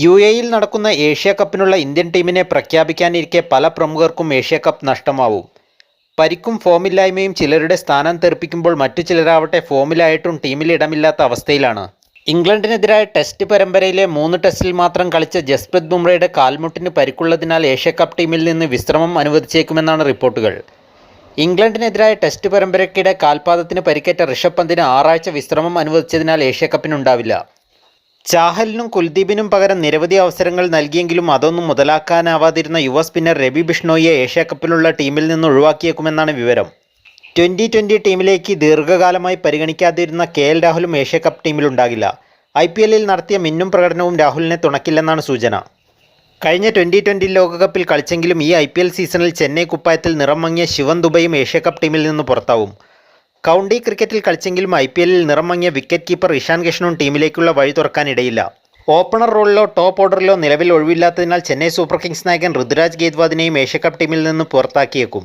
U എയിൽ നടക്കുന്ന Asia കപ്പിനുള്ള Indian ടീമിനെ പ്രഖ്യാപിക്കാനിരിക്കെ പല പ്രമുഖർക്കും ഏഷ്യ കപ്പ് നഷ്ടമാവും. പരിക്കും ഫോമില്ലായ്മയും ചിലരുടെ സ്ഥാനം തെറിപ്പിക്കുമ്പോൾ മറ്റു ചിലരാവട്ടെ ഫോമിലായിട്ടും ടീമിൽ ഇടമില്ലാത്ത അവസ്ഥയിലാണ്. ഇംഗ്ലണ്ടിനെതിരായ ടെസ്റ്റ് പരമ്പരയിലെ മൂന്ന് ടെസ്റ്റിൽ മാത്രം കളിച്ച ജസ്പ്രീത് ബുംറയുടെ കാൽമുട്ടിന് പരിക്കുള്ളതിനാൽ ഏഷ്യ കപ്പ് ടീമിൽ നിന്ന് വിശ്രമം അനുവദിച്ചേക്കുമെന്നാണ് റിപ്പോർട്ടുകൾ. ഇംഗ്ലണ്ടിനെതിരായ ടെസ്റ്റ് പരമ്പരയ്ക്കിടെ കാൽപാദത്തിന് പരിക്കേറ്റ ഋഷഭ് പന്തിന് ആറാഴ്ച വിശ്രമം അനുവദിച്ചതിനാൽ ഏഷ്യ കപ്പിനുണ്ടാവില്ല. ചാഹലിനും കുൽദീപിനും പകരം നിരവധി അവസരങ്ങൾ നൽകിയെങ്കിലും അതൊന്നും മുതലാക്കാനാവാതിരുന്ന യുവ സ്പിന്നർ രവി ബിഷ്ണോയിയെ ഏഷ്യ കപ്പിലുള്ള ടീമിൽ നിന്ന് ഒഴിവാക്കിയേക്കുമെന്നാണ് വിവരം. ട്വന്റി ട്വന്റി ടീമിലേക്ക് ദീർഘകാലമായി പരിഗണിക്കാതിരുന്ന കെ എൽ രാഹുലും ഏഷ്യ കപ്പ് ടീമിലുണ്ടാകില്ല. ഐ പി എല്ലിൽ നടത്തിയ മിന്നും പ്രകടനവും രാഹുലിനെ തുണക്കില്ലെന്നാണ് സൂചന. കഴിഞ്ഞ ട്വന്റി ട്വന്റി ലോകകപ്പിൽ കളിച്ചെങ്കിലും ഈ ഐ സീസണിൽ ചെന്നൈ കുപ്പായത്തിൽ നിറം മങ്ങിയ ശിവൻ ദുബൈയും ഏഷ്യ കപ്പ് ടീമിൽ നിന്ന് പുറത്താവും. കൗണ്ടി ക്രിക്കറ്റിൽ കളിച്ചെങ്കിലും ഐ പി എല്ലിൽ നിറം വിക്കറ്റ് കീപ്പർ ഇഷാൻ കിഷനും ടീമിലേക്കുള്ള വഴി തുറക്കാനിടയില്ല ഓപ്പണർ റോളിലോ ടോപ്പ് ഓർഡറിലോ നിലവിൽ ഒഴിവില്ലാത്തതിനാൽ ചെന്നൈ സൂപ്പർ കിങ്സ് നായകൻ ഋതുരാജ് ഗേദ്വാദിനെയും ഏഷ്യ കപ്പ് ടീമിൽ നിന്ന് പുറത്താക്കിയേക്കും.